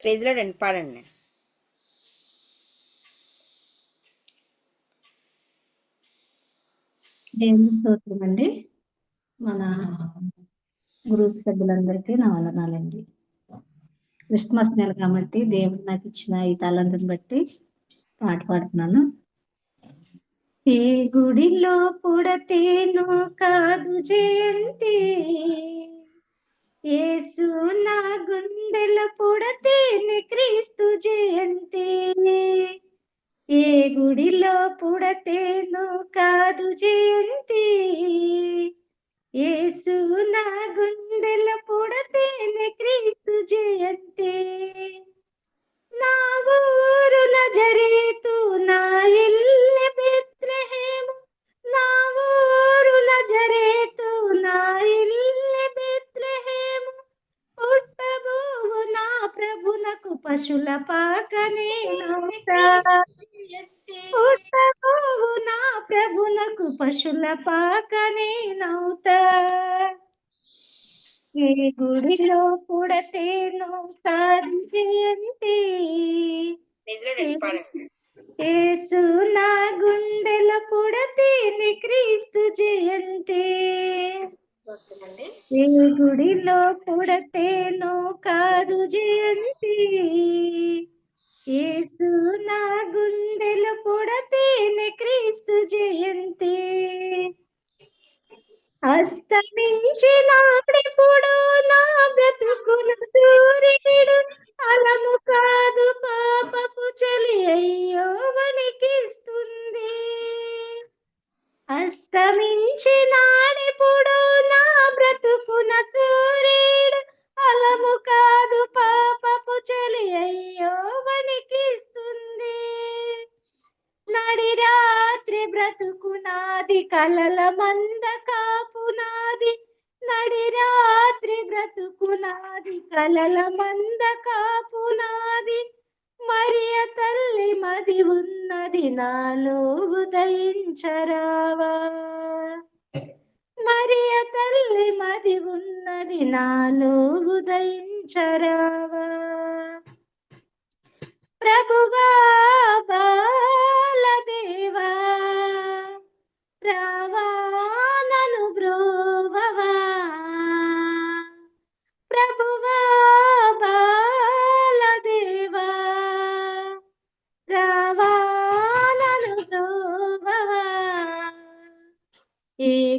ప్రైజ్లో రెండు పాడండి దేవుని స్తోత్రం అండి. మన గ్రూప్ సభ్యులందరికీ నా వందనాలండి. క్రిస్మస్ నెల కాబట్టి దేవుడు నాకు ఇచ్చిన ఈ తలంతుని బట్టి పాట పాడుతున్నాను. ఏ గుడిలో పుడతేను కాదు జయంతి. యేసు నా క్రీస్తు జయంతి. ఏ గుడిలో పుడతేను కాదు జయంతి. ఏసు నా గుండెల పుడతేనే క్రీస్తు జయంతి. నా ఊరు నజరేతు నా ఇల్లు పశుల పాకనే నౌతా పుట్టబోవు నా ప్రభునకు పశుల పాకనే నౌతా ఏ గుడిలో పుడతేను సాధించంతి యేసు నా గుండెల పుడతేని క్రీస్తు జయంతి. ఏ గుడిలో పుడతేనో కాదు జయంతి. ఏసు నా గుండెల పుడతేనే క్రీస్తు జయంతి. అస్తమించినాడెప్పుడు నా నాది కలల మంద కాపునాది నడి రాత్రి బ్రతుకునాది కలల మంద కాపునాది మరియ తల్లి మది ఉన్నది నాలో ఉదయించరావా మరియ తల్లి మది ఉన్నది నాలో ఉదయించరావా ప్రభువ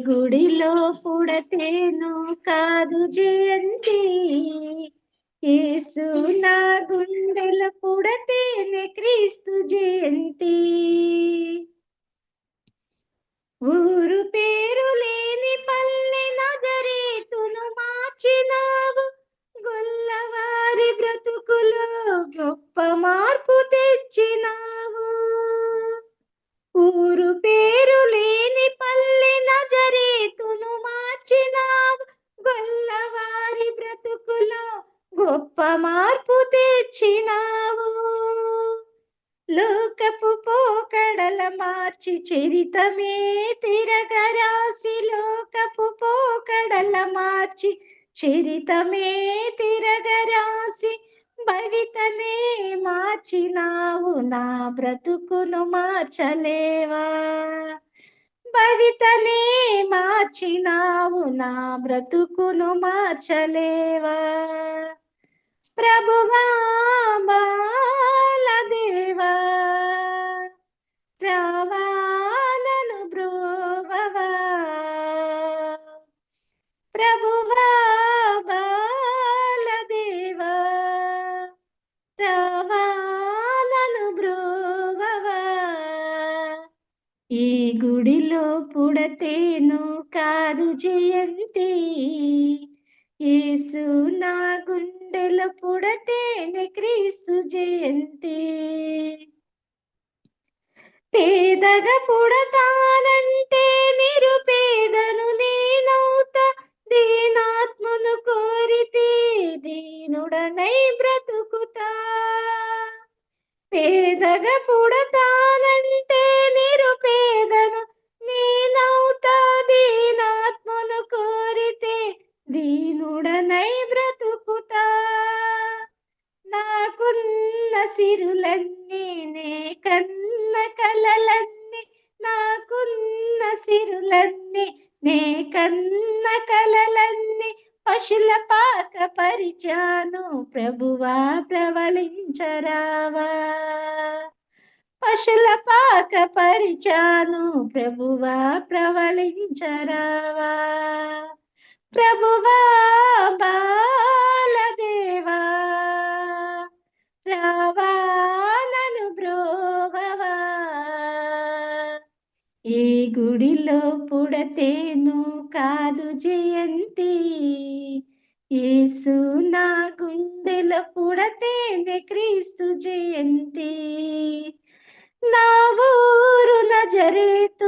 గుడిలో పుడతేను కాదు జయంతి. యేసు నా గుండెల పుడతేనే క్రీస్తు జయంతి. ఊరు పేరు లేని గొప్ప మార్పు తెచ్చినావు. లోకపు పోకడల మార్చి చరితమే తిరగరాసి లోకపు పోకడల మార్చి చరితమే తిరగరాసి భవితనే మార్చినావు. నా బ్రతుకును మార్చలేవా? భవితనే మార్చినావు. నా బ్రతుకును మార్చలేవా? ప్రభువా బాలదేవా రావా బ్రోవవా. ప్రభువా బాలదేవా రావా బ్రోవవా. ఈ గుడిలో పుడతేను కాదు జయంతి. యేసు నా గుండెల పుడతేనే క్రీస్తు జయంతి. పేదగా పుడతానంటే సిరులన్నీ నే కన్న కలలన్నీ నాకున్న సిరులన్నీ నే కన్న కలలన్నీ పశుల పాక పరిచాను ప్రభువా ప్రవలించరావా పశుల పాక పరిచాను ప్రభువా ప్రవలించరావా ప్రభువా గుడిలో పుడతేను కాదు జయంతి. యేసు నా గుండెలో పుడతేనే క్రీస్తు జయంతి. నా ఊరు నజరేతు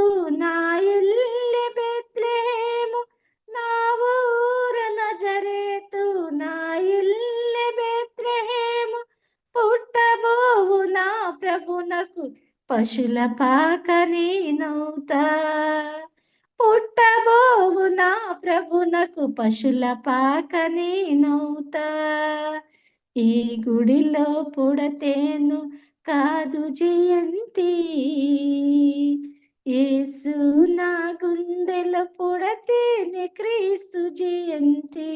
పశుల పాక నేనవుతా. పుట్టబోవు నా ప్రభునకు పశుల పాక నేనవుతా. ఈ గుడిలో పుడతేను కాదు జయంతి. ఏసు నా గుండెల పుడతేనే క్రీస్తు జయంతి.